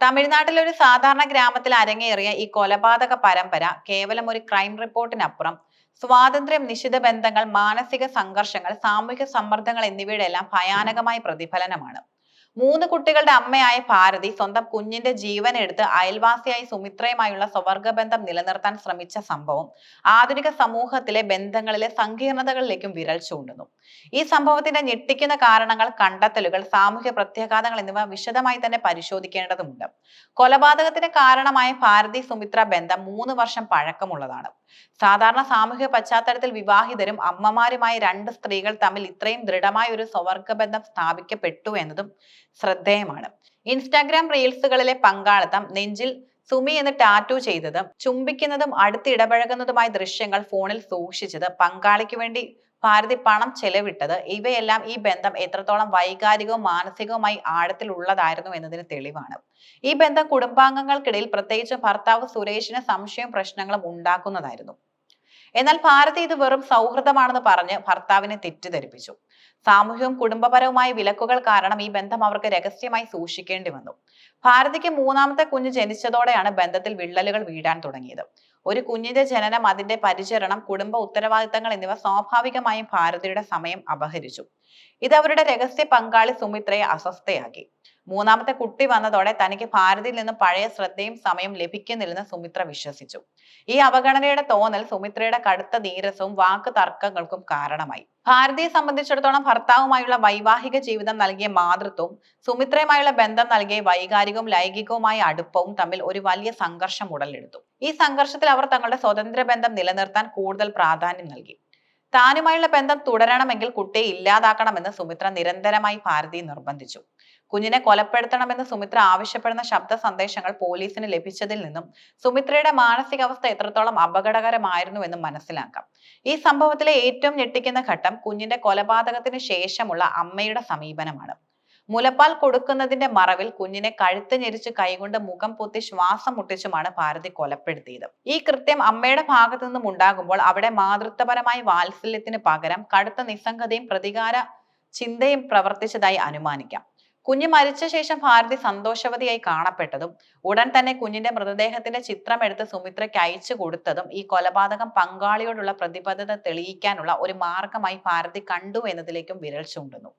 തമിഴ്നാട്ടിലെ ഒരു സാധാരണ ഗ്രാമത്തിൽ അരങ്ങേറിയ ഈ കൊലപാതക പരമ്പര കേവലം ഒരു ക്രൈം റിപ്പോർട്ടിനപ്പുറം സ്വാതന്ത്ര്യം നിശിത ബന്ധങ്ങൾ മാനസിക സംഘർഷങ്ങൾ സാമൂഹിക സമ്മർദ്ദങ്ങൾ എന്നിവയുടെ എല്ലാം ഭയാനകമായ പ്രതിഫലനമാണ്. മൂന്ന് കുട്ടികളുടെ അമ്മയായ ഭാരതി സ്വന്തം കുഞ്ഞിന്റെ ജീവൻ എടുത്ത് അയൽവാസിയായി സുമിത്രയുമായുള്ള സ്വവർഗബന്ധം നിലനിർത്താൻ ശ്രമിച്ച സംഭവം ആധുനിക സമൂഹത്തിലെ ബന്ധങ്ങളിലെ സങ്കീർണതകളിലേക്കും വിരൽ ചൂണ്ടുന്നു. ഈ സംഭവത്തിന്റെ ഞെട്ടിക്കുന്ന കാരണങ്ങൾ കണ്ടെത്തലുകൾ സാമൂഹ്യ പ്രത്യാഘാതങ്ങൾ എന്നിവ വിശദമായി തന്നെ പരിശോധിക്കേണ്ടതുണ്ട്. കൊലപാതകത്തിന് കാരണമായ ഭാരതി സുമിത്ര ബന്ധം മൂന്ന് വർഷം പഴക്കമുള്ളതാണ്. സാധാരണ സാമൂഹിക പശ്ചാത്തലത്തിൽ വിവാഹിതരും അമ്മമാരുമായ രണ്ട് സ്ത്രീകൾ തമ്മിൽ ഇത്രയും ദൃഢമായ ഒരു സ്വവർഗ ബന്ധം സ്ഥാപിക്കപ്പെട്ടു എന്നതും ശ്രദ്ധേയമാണ്. ഇൻസ്റ്റാഗ്രാം റീൽസുകളിലെ പങ്കാളിത്തം നെഞ്ചിൽ സുമി എന്ന് ടാറ്റു ചെയ്തതും ചുംബിക്കുന്നതും അടുത്തിടപഴകുന്നതുമായ ദൃശ്യങ്ങൾ ഫോണിൽ സൂക്ഷിച്ചത് പങ്കാളിക്ക് വേണ്ടി ഭാരതി പണം ചെലവിട്ടത്. ഇവയെല്ലാം ഈ ബന്ധം എത്രത്തോളം വൈകാരികവും മാനസികവുമായി ആഴത്തിലുള്ളതായിരുന്നു എന്നതിന് തെളിവാണ്. ഈ ബന്ധം കുടുംബാംഗങ്ങൾക്കിടയിൽ പ്രത്യേകിച്ചും ഭർത്താവ് സുരേഷിന് സംശയവും പ്രശ്നങ്ങളും ഉണ്ടാക്കുന്നതായിരുന്നു. എന്നാൽ ഭാരതി ഇത് വെറും സൗഹൃദമാണെന്ന് പറഞ്ഞ് ഭർത്താവിനെ തെറ്റിദ്ധരിപ്പിച്ചു. സാമൂഹ്യവും കുടുംബപരവുമായ വിലക്കുകൾ കാരണം ഈ ബന്ധം അവർക്ക് രഹസ്യമായി സൂക്ഷിക്കേണ്ടി വന്നു. ഭാരതിക്ക് മൂന്നാമത്തെ കുഞ്ഞ് ജനിച്ചതോടെയാണ് ബന്ധത്തിൽ വിള്ളലുകൾ വീഴാൻ തുടങ്ങിയത്. ഒരു കുഞ്ഞിന്റെ ജനനം അതിന്റെ പരിചരണം കുടുംബ ഉത്തരവാദിത്തങ്ങൾ എന്നിവ സ്വാഭാവികമായും ഭാരതിയുടെ സമയം അപഹരിച്ചു. ഇത് അവരുടെ രഹസ്യ പങ്കാളി സുമിത്രയെ അസ്വസ്ഥയാക്കി. മൂന്നാമത്തെ കുട്ടി വന്നതോടെ തനിക്ക് ഭാരതിയിൽ നിന്ന് പഴയ ശ്രദ്ധയും സമയം ലഭിക്കുന്നില്ലെന്ന് സുമിത്ര വിശ്വസിച്ചു. ഈ അവഗണനയുടെ തോന്നൽ സുമിത്രയുടെ കടുത്ത നീരസവും വാക്ക് തർക്കങ്ങൾക്കും കാരണമായി. ഭാരതിയെ സംബന്ധിച്ചിടത്തോളം ഭർത്താവുമായുള്ള വൈവാഹിക ജീവിതം നൽകിയ മാതൃത്വവും സുമിത്രയുമായുള്ള ബന്ധം നൽകിയ വൈകാരികവും ലൈംഗികവുമായ അടുപ്പവും തമ്മിൽ ഒരു വലിയ സംഘർഷം ഉടലെടുത്തു. ഈ സംഘർഷത്തിൽ അവർ തങ്ങളുടെ സ്വതന്ത്ര ബന്ധം നിലനിർത്താൻ കൂടുതൽ പ്രാധാന്യം നൽകി. താനുമായുള്ള ബന്ധം തുടരണമെങ്കിൽ കുട്ടിയെ ഇല്ലാതാക്കണമെന്ന് സുമിത്ര നിരന്തരമായി ഭാരതി നിർബന്ധിച്ചു. കുഞ്ഞിനെ കൊലപ്പെടുത്തണമെന്ന് സുമിത്ര ആവശ്യപ്പെടുന്ന ശബ്ദ സന്ദേശങ്ങൾ പോലീസിന് ലഭിച്ചതിൽ നിന്നും സുമിത്രയുടെ മാനസികാവസ്ഥ എത്രത്തോളം അപകടകരമായിരുന്നുവെന്നും മനസ്സിലാക്കാം. ഈ സംഭവത്തിലെ ഏറ്റവും ഞെട്ടിക്കുന്ന ഘട്ടം കുഞ്ഞിന്റെ കൊലപാതകത്തിന് ശേഷമുള്ള അമ്മയുടെ സമീപനമാണ്. മുലപ്പാൽ കൊടുക്കുന്നതിന്റെ മറവിൽ കുഞ്ഞിനെ കഴുത്ത് ഞെരിച്ച് കൈകൊണ്ട് മുഖം പൊത്തി ശ്വാസം മുട്ടിച്ചുമാണ് ഭാരതി കൊലപ്പെടുത്തിയത്. ഈ കൃത്യം അമ്മയുടെ ഭാഗത്തു നിന്നും ഉണ്ടാകുമ്പോൾ അവിടെ മാതൃത്വപരമായ വാത്സല്യത്തിന് പകരം കടുത്ത നിസ്സംഗതയും പ്രതികാര ചിന്തയും പ്രവർത്തിച്ചതായി അനുമാനിക്കാം. കുഞ്ഞ് മരിച്ച ശേഷം ഭാരതി സന്തോഷവതിയായി കാണപ്പെട്ടതും ഉടൻ തന്നെ കുഞ്ഞിന്റെ മൃതദേഹത്തിന്റെ ചിത്രം എടുത്ത് സുമിത്രയ്ക്ക് അയച്ചു കൊടുത്തതും ഈ കൊലപാതകം പങ്കാളിയോടുള്ള പ്രതിബദ്ധത തെളിയിക്കാനുള്ള ഒരു മാർഗമായി ഭാരതി കണ്ടു എന്നതിലേക്കും വിരൽ ചൂണ്ടുന്നു.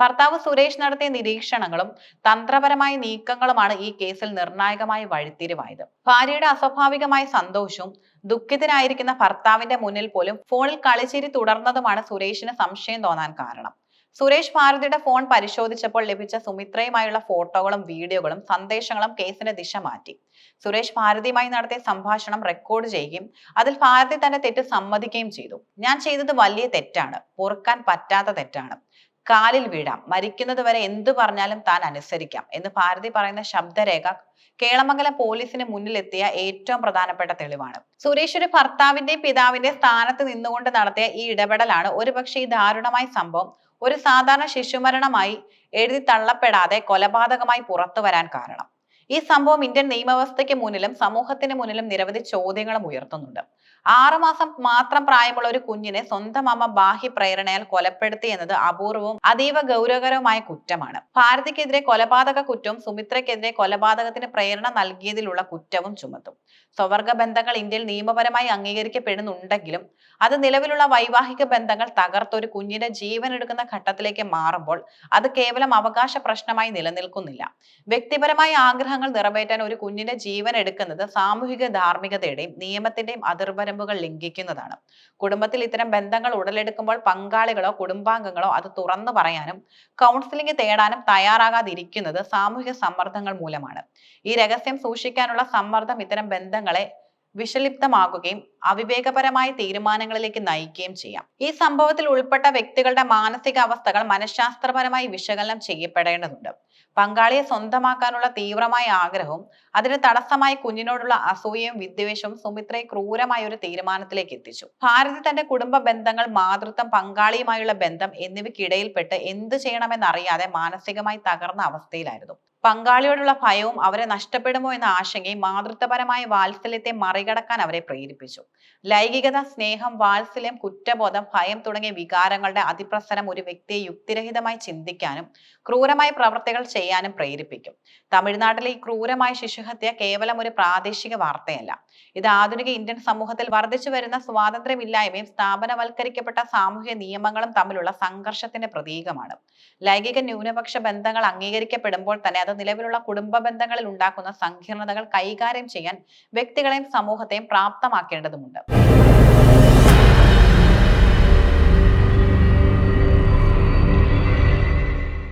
ഭർത്താവ് സുരേഷ് നടത്തിയ നിരീക്ഷണങ്ങളും തന്ത്രപരമായ നീക്കങ്ങളുമാണ് ഈ കേസിൽ നിർണായകമായി വഴിത്തിരിവായത്. ഭാര്യയുടെ അസ്വാഭാവികമായ സന്തോഷവും ദുഃഖിതനായിരിക്കുന്ന ഭർത്താവിന്റെ മുന്നിൽ പോലും ഫോണിൽ കളിച്ചിരി തുടർന്നതുമാണ് സുരേഷിന് സംശയം തോന്നാൻ കാരണം. സുരേഷ് ഭാരതിയുടെ ഫോൺ പരിശോധിച്ചപ്പോൾ ലഭിച്ച സുമിത്രയുമായുള്ള ഫോട്ടോകളും വീഡിയോകളും സന്ദേശങ്ങളും കേസിന്റെ ദിശ മാറ്റി. സുരേഷ് ഭാരതിയുമായി നടത്തിയ സംഭാഷണം റെക്കോർഡ് ചെയ്യുകയും അതിൽ ഭാരതി തന്റെ തെറ്റ് സമ്മതിക്കുകയും ചെയ്തു. ഞാൻ ചെയ്തത് വലിയ തെറ്റാണ്. പൊറുക്കാൻ പറ്റാത്ത തെറ്റാണ്. കാലിൽ വീഴാം. മരിക്കുന്നത് വരെ എന്തു പറഞ്ഞാലും താൻ അനുസരിക്കാം എന്ന് ഭാരതി പറയുന്ന ശബ്ദരേഖ കേളമംഗലം പോലീസിന് മുന്നിലെത്തിയ ഏറ്റവും പ്രധാനപ്പെട്ട തെളിവാണ്. സുരേഷ് ഒരു ഭർത്താവിന്റെ പിതാവിന്റെ സ്ഥാനത്ത് നിന്നുകൊണ്ട് നടത്തിയ ഈ ഇടപെടലാണ് ഒരുപക്ഷെ ഈ ദാരുണമായ സംഭവം ഒരു സാധാരണ ശിശുമരണമായി എഴുതി തള്ളപ്പെടാതെ കൊലപാതകമായി പുറത്തു വരാൻ കാരണം. ഈ സംഭവം ഇന്ത്യൻ നിയമവ്യവസ്ഥയ്ക്ക് മുന്നിലും സമൂഹത്തിന് മുന്നിലും നിരവധി ചോദ്യങ്ങളും ഉയർത്തുന്നുണ്ട്. ആറുമാസം മാത്രം പ്രായമുള്ള ഒരു കുഞ്ഞിനെ സ്വന്തം അമ്മ ബാഹ്യ പ്രേരണയാൽ കൊലപ്പെടുത്തി എന്നത് അപൂർവവും അതീവ ഗൗരവകരവുമായ കുറ്റമാണ്. ഭാരതിക്കെതിരെ കൊലപാതക കുറ്റവും സുമിത്രയ്ക്കെതിരെ കൊലപാതകത്തിന് പ്രേരണ നൽകിയതിലുള്ള കുറ്റവും ചുമത്തും. സ്വവർഗ ബന്ധങ്ങൾ ഇന്ത്യയിൽ നിയമപരമായി അംഗീകരിക്കപ്പെടുന്നുണ്ടെങ്കിലും അത് നിലവിലുള്ള വൈവാഹിക ബന്ധങ്ങൾ തകർത്ത് ഒരു കുഞ്ഞിന്റെ ജീവൻ എടുക്കുന്ന ഘട്ടത്തിലേക്ക് മാറുമ്പോൾ അത് കേവലം അവകാശ പ്രശ്നമായി നിലനിൽക്കുന്നില്ല. വ്യക്തിപരമായ ആഗ്രഹങ്ങൾ നിറവേറ്റാൻ ഒരു കുഞ്ഞിന്റെ ജീവൻ എടുക്കുന്നത് സാമൂഹിക ധാർമ്മികതയുടെയും നിയമത്തിന്റെയും അതിർവരമ്പുകൾ ലംഘിക്കുന്നതാണ്. കുടുംബത്തിൽ ഇത്തരം ബന്ധങ്ങൾ ഉടലെടുക്കുമ്പോൾ പങ്കാളികളോ കുടുംബാംഗങ്ങളോ അത് തുറന്നു പറയാനും കൗൺസിലിംഗ് തേടാനും തയ്യാറാകാതിരിക്കുന്നത് സാമൂഹിക സമ്മർദ്ദങ്ങൾ മൂലമാണ്. ഈ രഹസ്യം സൂക്ഷിക്കാനുള്ള സമ്മർദ്ദം ഇത്തരം ബന്ധങ്ങളെ വിഷലിപ്തമാകുകയും അവിവേകപരമായ തീരുമാനങ്ങളിലേക്ക് നയിക്കുകയും ചെയ്യാം. ഈ സംഭവത്തിൽ ഉൾപ്പെട്ട വ്യക്തികളുടെ മാനസികാവസ്ഥകൾ മനഃശാസ്ത്രപരമായി വിശകലനം ചെയ്യപ്പെടേണ്ടതുണ്ട്. പങ്കാളിയെ സ്വന്തമാക്കാനുള്ള തീവ്രമായ ആഗ്രഹവും അതിന് തടസ്സമായി കുഞ്ഞിനോടുള്ള അസൂയയും വിദ്വേഷവും സുമിത്രയെ ക്രൂരമായ ഒരു തീരുമാനത്തിലേക്ക് എത്തിച്ചു. ഭാരതി തന്റെ കുടുംബ ബന്ധങ്ങൾ മാതൃത്വം പങ്കാളിയുമായുള്ള ബന്ധം എന്നിവയ്ക്കിടയിൽപ്പെട്ട് എന്ത് ചെയ്യണമെന്നറിയാതെ മാനസികമായി തകർന്ന അവസ്ഥയിലായിരുന്നു. പങ്കാളിയോടുള്ള ഭയവും അവരെ നഷ്ടപ്പെടുമോ എന്ന ആശങ്കയും മാതൃത്വപരമായ വാത്സല്യത്തെ മറികടക്കാൻ അവരെ പ്രേരിപ്പിച്ചു. ലൈംഗികത സ്നേഹം വാത്സല്യം കുറ്റബോധം ഭയം തുടങ്ങിയ വികാരങ്ങളുടെ അതിപ്രസരം ഒരു വ്യക്തിയെ യുക്തിരഹിതമായി ചിന്തിക്കാനും ക്രൂരമായ പ്രവർത്തികൾ ചെയ്യാനും പ്രേരിപ്പിക്കും. തമിഴ്നാട്ടിലെ ഈ ക്രൂരമായ ശിശുഹത്യ കേവലം ഒരു പ്രാദേശിക വാർത്തയല്ല. ഇത് ആധുനിക ഇന്ത്യൻ സമൂഹത്തിൽ വർദ്ധിച്ചു വരുന്ന സ്വാതന്ത്ര്യമില്ലായ്മയും സ്ഥാപനവൽക്കരിക്കപ്പെട്ട സാമൂഹിക നിയമങ്ങളും തമ്മിലുള്ള സംഘർഷത്തിന്റെ പ്രതീകമാണ്. ലൈംഗിക ന്യൂനപക്ഷ ബന്ധങ്ങൾ അംഗീകരിക്കപ്പെടുമ്പോൾ തന്നെ അത് നിലവിലുള്ള കുടുംബ ബന്ധങ്ങളിൽ ഉണ്ടാക്കുന്ന സങ്കീർണതകൾ കൈകാര്യം ചെയ്യാൻ വ്യക്തികളെയും സമൂഹത്തെയും പ്രാപ്തമാക്കേണ്ടതുണ്ട്